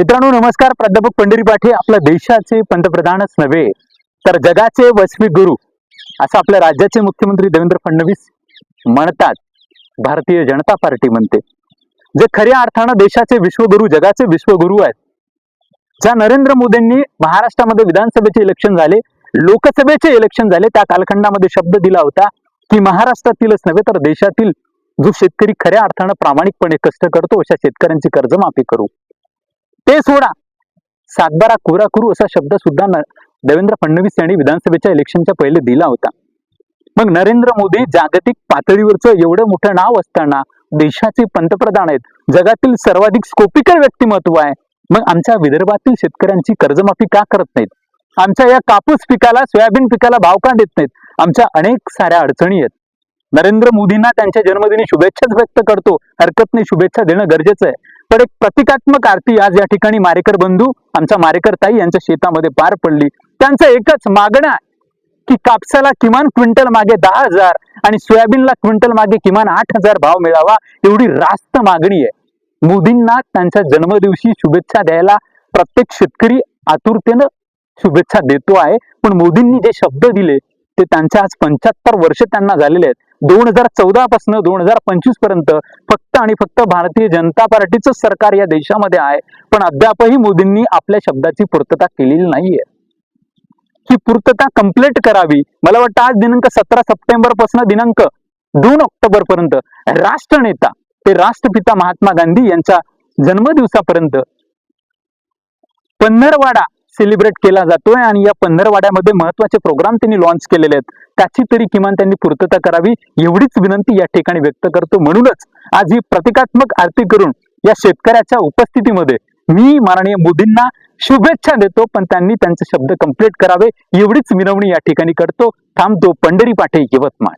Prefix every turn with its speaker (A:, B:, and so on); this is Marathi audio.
A: मित्रांनो नमस्कार. प्राध्यापक पंढरी पाठे आपल्या देशाचे पंतप्रधानच नव्हे तर जगाचे वसवी गुरु असं आपल्या राज्याचे मुख्यमंत्री देवेंद्र फडणवीस म्हणतात. भारतीय जनता पार्टी म्हणते. जे खऱ्या अर्थानं देशाचे विश्वगुरु जगाचे विश्वगुरु आहेत. ज्या नरेंद्र मोदींनी महाराष्ट्रामध्ये विधानसभेचे इलेक्शन झाले लोकसभेचे इलेक्शन झाले त्या कालखंडामध्ये शब्द दिला होता की महाराष्ट्रातीलच नव्हे तर देशातील जो शेतकरी खऱ्या अर्थानं प्रामाणिकपणे कष्ट करतो अशा शेतकऱ्यांची कर्जमाफी करू. ते सोडा. सातबारा कोरा करू असा शब्द सुद्धा देवेंद्र फडणवीस यांनी विधानसभेच्या इलेक्शनच्या पहिले दिला होता. मग नरेंद्र मोदी जागतिक पातळीवरचं एवढं मोठं नाव असताना देशाचे पंतप्रधान आहेत. जगातील सर्वाधिक स्कोपिकल व्यक्तिमत्व आहे. मग आमच्या विदर्भातील शेतकऱ्यांची कर्जमाफी का करत नाहीत? आमच्या या कापूस पिकाला सोयाबीन पिकाला भाव का देत नाहीत? आमच्या अनेक साऱ्या अडचणी आहेत. नरेंद्र मोदींना त्यांच्या जन्मदिनी शुभेच्छाच व्यक्त करतो. हरकत नाही शुभेच्छा देणं गरजेचं आहे. पण एक प्रतिकात्मक आरती आज या ठिकाणी मारेकर बंधू आमचा मारेकर ताई यांच्या शेतामध्ये पार पडली. त्यांचं एकच मागणं आहे की कापसाला किमान क्विंटल मागे दहा हजार आणि सोयाबीनला क्विंटल मागे किमान आठ हजार भाव मिळावा एवढी रास्त मागणी आहे. मोदींना त्यांच्या जन्मदिवशी शुभेच्छा द्यायला प्रत्येक शेतकरी आतुरतेनं शुभेच्छा देतो आहे. पण मोदींनी जे शब्द दिले ते त्यांच्या आज पंच्याहत्तर वर्ष त्यांना झालेले आहेत. दोन हजार चौदा पासून दोन हजार पंचवीसपर्यंत फक्त आणि फक्त भारतीय जनता पार्टीचं सरकार या देशामध्ये आहे. पण अद्यापही मोदींनी आपल्या शब्दाची पूर्तता केलेली नाहीये. ही पूर्तता कंप्लीट करावी. मला वाटतं आज दिनांक सतरा सप्टेंबरपासून दिनांक दोन ऑक्टोबर पर्यंत राष्ट्रनेता ते राष्ट्रपिता महात्मा गांधी यांच्या जन्मदिवसापर्यंत पंधरवाडा सेलिब्रेट केला जातोय आणि या पंधरवाड्यामध्ये महत्त्वाचे प्रोग्राम त्यांनी लॉन्च केलेले आहेत. त्याची तरी किमान त्यांनी पूर्तता करावी एवढीच विनंती या ठिकाणी व्यक्त करतो. म्हणूनच आज ही प्रतिकात्मक आरती करून या शेतकऱ्याच्या उपस्थितीमध्ये मी माननीय मोदींना शुभेच्छा देतो पण त्यांनी त्यांचे शब्द कंप्लीट करावे एवढीच मिरवणी या ठिकाणी करतो. थांबतो पंढरी पाठे यवतमाळ.